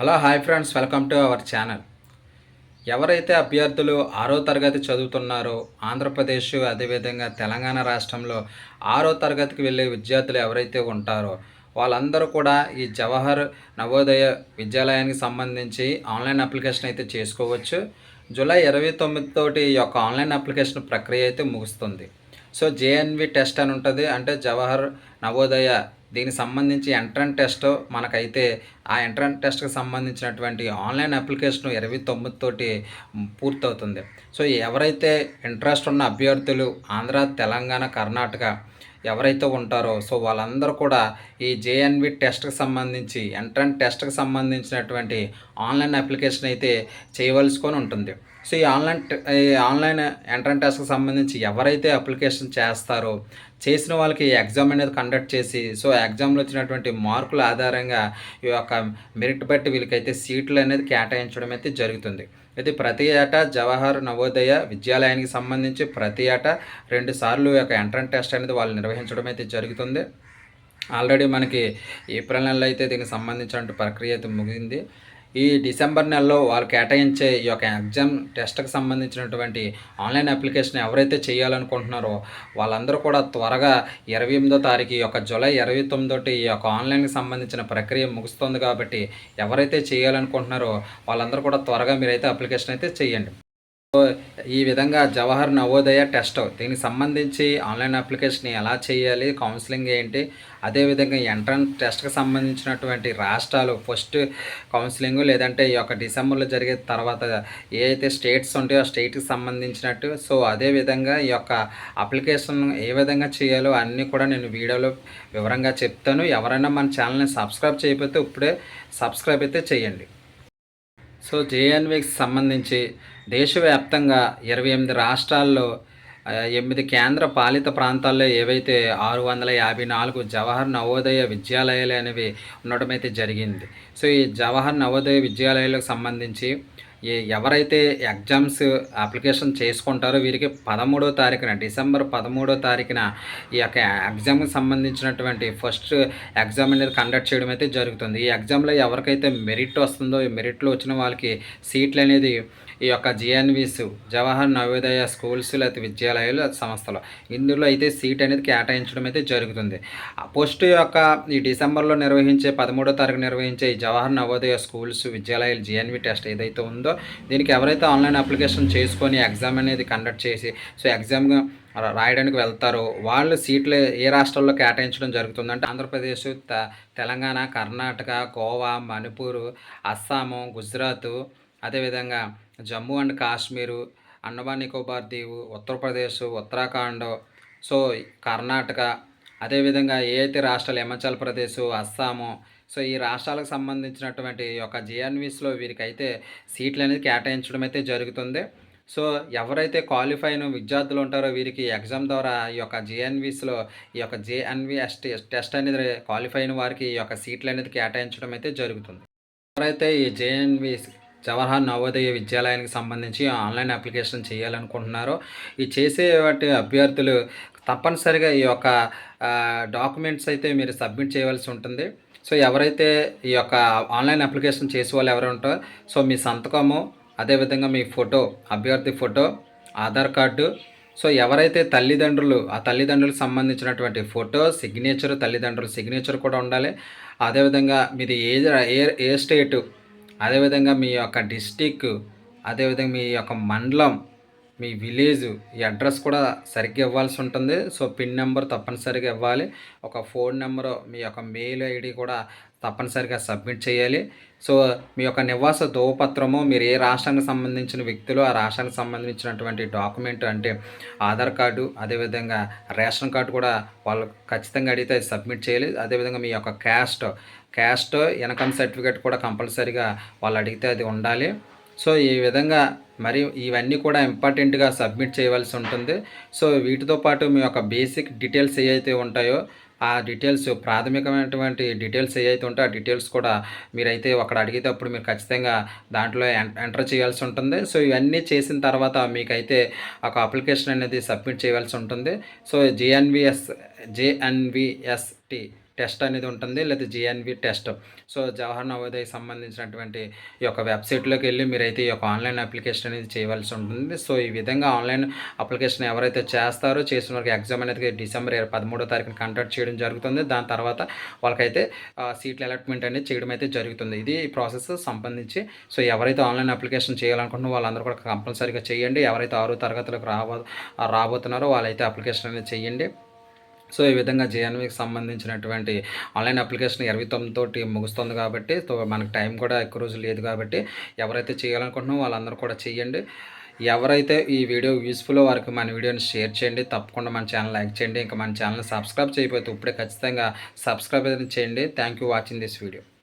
Hello hi friends welcome to our channel ఎవరైతే అభ్యర్థులు ఆరో తరగతి చదువుతున్నారో ఆంధ్రప్రదేశ్ అదేవిధంగా తెలంగాణ రాష్ట్రంలో ఆరో తరగతికి వెళ్ళే విద్యార్థులు ఎవరైతే ఉంటారో వాళ్ళందరూ కూడా ఈ జవహర్ నవోదయ విద్యాలయానికి సంబంధించి ఆన్లైన్ అప్లికేషన్ అయితే చేసుకోవచ్చు. జూలై ఇరవై తొమ్మిది తోటి ఈ యొక్క ఆన్లైన్ అప్లికేషన్ ప్రక్రియ అయితే ముగుస్తుంది. సో జేఎన్వి టెస్ట్ అని ఉంటుంది. అంటే జవహర్ నవోదయ దీనికి సంబంధించి ఎంట్రన్ టెస్ట్ మనకైతే ఆ ఎంట్రన్ టెస్ట్కి సంబంధించినటువంటి ఆన్లైన్ అప్లికేషన్ ఇరవై తొమ్మిది తోటి పూర్తవుతుంది. సో ఎవరైతే ఇంట్రెస్ట్ ఉన్న అభ్యర్థులు ఆంధ్ర తెలంగాణ కర్ణాటక ఎవరైతే ఉంటారో సో వాళ్ళందరూ కూడా ఈ జేఎన్వి టెస్ట్కి సంబంధించి ఎంట్రన్ టెస్ట్కి సంబంధించినటువంటి ఆన్లైన్ అప్లికేషన్ అయితే చేయవలసుకొని ఉంటుంది. సో ఈ ఆన్లైన్ ఈ ఆన్లైన్ ఎంట్రన్ టెస్ట్కి సంబంధించి ఎవరైతే అప్లికేషన్ చేస్తారో చేసిన వాళ్ళకి ఎగ్జామ్ అనేది కండక్ట్ చేసి సో ఎగ్జామ్లో వచ్చినటువంటి మార్కుల ఆధారంగా ఈ యొక్క మెరిట్ బట్టి వీళ్ళకైతే సీట్లు అనేది కేటాయించడం అయితే జరుగుతుంది. అయితే ప్రతి ఏటా జవహర్ నవోదయ విద్యాలయానికి సంబంధించి ప్రతి ఏటా రెండు సార్లు యొక్క ఎంట్రన్ టెస్ట్ అనేది వాళ్ళు నిర్వహించడం అయితే జరుగుతుంది. ఆల్రెడీ మనకి ఏప్రిల్ నెలలో అయితే దీనికి సంబంధించిన ప్రక్రియ అయితే ముగింది. ఈ డిసెంబర్ నెలలో వాళ్ళు కేటాయించే ఈ యొక్క ఎగ్జామ్ టెస్ట్కి సంబంధించినటువంటి ఆన్లైన్ అప్లికేషన్ ఎవరైతే చేయాలనుకుంటున్నారో వాళ్ళందరూ కూడా త్వరగా ఇరవై ఎనిమిదో తారీఖు ఈ యొక్క జూలై ఇరవై తొమ్మిదోటి ఈ యొక్క ఆన్లైన్కి సంబంధించిన ప్రక్రియ ముగుస్తుంది కాబట్టి ఎవరైతే చేయాలనుకుంటున్నారో వాళ్ళందరూ కూడా త్వరగా మీరైతే అప్లికేషన్ అయితే చేయండి. ఈ విధంగా జవహర్ నవోదయ టెస్ట్ దీనికి సంబంధించి ఆన్లైన్ అప్లికేషన్ ఎలా చేయాలి కౌన్సిలింగ్ ఏంటి అదేవిధంగా ఎంట్రన్స్ టెస్ట్కి సంబంధించినటువంటి రాష్ట్రాలు ఫస్ట్ కౌన్సిలింగ్ లేదంటే ఈ యొక్క డిసెంబర్లో జరిగే తర్వాత ఏ అయితే స్టేట్స్ ఉంటాయో ఆ స్టేట్కి సంబంధించినట్టు. సో అదేవిధంగా ఈ యొక్క అప్లికేషన్ ఏ విధంగా చేయాలో అన్నీ కూడా నేను వీడియోలో వివరంగా చెప్తాను. ఎవరైనా మన ఛానల్ని సబ్స్క్రైబ్ చేయకపోతే ఇప్పుడే సబ్స్క్రైబ్ అయితే చేయండి. సో జేఎన్వికి సంబంధించి దేశవ్యాప్తంగా ఇరవై ఎనిమిది రాష్ట్రాల్లో ఎనిమిది కేంద్ర పాలిత ప్రాంతాల్లో ఏవైతే ఆరు వందల యాభై నాలుగు జవహర్ నవోదయ విద్యాలయాలు అనేవి ఉండడం అయితే జరిగింది. సో ఈ జవహర్ నవోదయ విద్యాలయాలకు సంబంధించి ఎవరైతే ఎగ్జామ్స్ అప్లికేషన్ చేసుకుంటారో వీరికి పదమూడో తారీఖున డిసెంబర్ పదమూడో తారీఖున ఈ యొక్క ఎగ్జామ్కి సంబంధించినటువంటి ఫస్ట్ ఎగ్జామ్ అనేది కండక్ట్ చేయడం అయితే జరుగుతుంది. ఈ ఎగ్జామ్లో ఎవరికైతే మెరిట్ వస్తుందో ఈ మెరిట్లో వచ్చిన వాళ్ళకి సీట్లు అనేది ఈ యొక్క జిఎన్విస్ జవహర్ నవోదయ స్కూల్స్ లేకపోతే విద్యాలయాలు సంస్థలు ఇందులో అయితే సీట్ అనేది కేటాయించడం అయితే జరుగుతుంది. ఆ పోస్ట్ యొక్క ఈ డిసెంబర్లో నిర్వహించే పదమూడో తారీఖు నిర్వహించే ఈ జవహర్ నవోదయ స్కూల్స్ విద్యాలయాలు జిఎన్వి టెస్ట్ ఏదైతే ఉందో దీనికి ఎవరైతే ఆన్లైన్ అప్లికేషన్ చేసుకొని ఎగ్జామ్ అనేది కండక్ట్ చేసి సో ఎగ్జామ్ రాయడానికి వెళ్తారో వాళ్ళు సీట్లు ఏ రాష్ట్రాల్లో కేటాయించడం జరుగుతుందంటే ఆంధ్రప్రదేశ్ తెలంగాణ కర్ణాటక గోవా మణిపూర్ అస్సాము గుజరాత్ అదేవిధంగా జమ్మూ అండ్ కాశ్మీరు అండమాన్ నికోబార్ దీవు ఉత్తరప్రదేశ్ ఉత్తరాఖండ్ సో కర్ణాటక అదేవిధంగా ఏ అయితే రాష్ట్రాలు హిమాచల్ ప్రదేశ్ అస్సాము సో ఈ రాష్ట్రాలకు సంబంధించినటువంటి ఈ యొక్క జిఎన్విస్లో వీరికైతే సీట్లు అనేది కేటాయించడం అయితే జరుగుతుంది. సో ఎవరైతే క్వాలిఫై అయిన విద్యార్థులు ఉంటారో వీరికి ఎగ్జామ్ ద్వారా ఈ యొక్క జేఎన్విస్లో ఈ యొక్క జేఎన్విఎస్ టెస్ట్ అనేది క్వాలిఫై అయిన వారికి ఈ యొక్క సీట్లు అనేది కేటాయించడం అయితే జరుగుతుంది. ఎవరైతే ఈ జేఎన్వి జవహర్ నవోదయ విద్యాలయానికి సంబంధించి ఆన్లైన్ అప్లికేషన్ చేయాలనుకుంటున్నారో ఈ చేసే వాటి అభ్యర్థులు తప్పనిసరిగా ఈ యొక్క డాక్యుమెంట్స్ అయితే మీరు సబ్మిట్ చేయవలసి ఉంటుంది. సో ఎవరైతే ఈ యొక్క ఆన్లైన్ అప్లికేషన్ చేసే వాళ్ళు ఎవరు ఉంటారో సో మీ సంతకము అదేవిధంగా మీ ఫోటో అభ్యర్థి ఫోటో ఆధార్ కార్డు సో ఎవరైతే తల్లిదండ్రులు ఆ తల్లిదండ్రులకు సంబంధించినటువంటి ఫోటో సిగ్నేచర్ తల్లిదండ్రుల సిగ్నేచర్ కూడా ఉండాలి. అదేవిధంగా మీది ఏ ఏ ఏ స్టేటు అదేవిధంగా మీ యొక్క డిస్టిక్ అదేవిధంగా మీ యొక్క మండలం మీ విలేజ్ ఈ అడ్రస్ కూడా సరిగ్గా ఇవ్వాల్సి ఉంటుంది. సో పిన్ నెంబర్ తప్పనిసరిగా ఇవ్వాలి. ఒక ఫోన్ నెంబరు మీ యొక్క మెయిల్ ఐడి కూడా తప్పనిసరిగా సబ్మిట్ చేయాలి. సో మీ యొక్క నివాస ధృవపత్రము మీరు ఏ రాష్ట్రానికి సంబంధించిన వ్యక్తులు ఆ రాష్ట్రానికి సంబంధించినటువంటి డాక్యుమెంట్ అంటే ఆధార్ కార్డు అదేవిధంగా రేషన్ కార్డు కూడా వాళ్ళు ఖచ్చితంగా అడిగితే అది సబ్మిట్ చేయాలి. అదేవిధంగా మీ యొక్క క్యాస్ట్ క్యాస్ట్ ఇన్కమ్ సర్టిఫికేట్ కూడా కంపల్సరీగా వాళ్ళు అడిగితే అది ఉండాలి. సో ఈ విధంగా మరి ఇవన్నీ కూడా ఇంపార్టెంట్గా సబ్మిట్ చేయవలసి ఉంటుంది. సో వీటితో పాటు మీ యొక్క బేసిక్ డీటెయిల్స్ ఏవైతే ఉంటాయో ఆ డీటెయిల్స్ ప్రాథమికమైనటువంటి డీటెయిల్స్ ఏవైతే ఉంటాయో ఆ డీటెయిల్స్ కూడా మీరైతే అక్కడ అడిగేటప్పుడు మీరు ఖచ్చితంగా దాంట్లో ఎం- ఎంటర్ చేయాల్సి ఉంటుంది. సో ఇవన్నీ చేసిన తర్వాత మీకైతే ఒక అప్లికేషన్ అనేది సబ్మిట్ చేయవలసి ఉంటుంది. సో జేఎన్విఎస్ జేఎన్విఎస్టి టెస్ట్ అనేది ఉంటుంది లేదా జిఎన్వి టెస్ట్. సో జవహర్ నవోదయకి సంబంధించినటువంటి ఈ యొక్క వెబ్సైట్లోకి వెళ్ళి మీరైతే ఈ యొక్క ఆన్లైన్ అప్లికేషన్ అనేది చేయవలసి ఉంటుంది. సో ఈ విధంగా ఆన్లైన్ అప్లికేషన్ ఎవరైతే చేస్తారో చేసిన వారికి ఎగ్జామ్ అనేది డిసెంబర్ ఇరవై పదమూడో తారీఖున కండక్ట్ చేయడం జరుగుతుంది. దాని తర్వాత వాళ్ళకైతే సీట్ల అలాట్మెంట్ అనేది చేయడం అయితే జరుగుతుంది. ఇది ఈ ప్రాసెస్ సంబంధించి. సో ఎవరైతే ఆన్లైన్ అప్లికేషన్ చేయాలనుకుంటున్నారో వాళ్ళందరూ కూడా కంపల్సరీగా చేయండి. ఎవరైతే ఆరో తరగతులకు రాబో రాబోతున్నారో వాళ్ళైతే అప్లికేషన్ అనేది చేయండి. సో ఈ విధంగా జేఎన్వికి సంబంధించినటువంటి ఆన్లైన్ అప్లికేషన్ ఇరవై తొమ్మిదితోటి ముగుస్తుంది కాబట్టి సో మనకు టైం కూడా ఎక్కువ రోజులు లేదు కాబట్టి ఎవరైతే చేయాలనుకుంటున్నామో వాళ్ళందరూ కూడా చేయండి. ఎవరైతే ఈ వీడియో యూస్ఫుల్ వారికి మన వీడియోని షేర్ చేయండి తప్పకుండా మన ఛానల్ లైక్ చేయండి ఇంకా మన ఛానల్ సబ్స్క్రైబ్ చేయకపోతే ఇప్పుడే ఖచ్చితంగా సబ్స్క్రైబ్ చేయండి. Thank you watching this video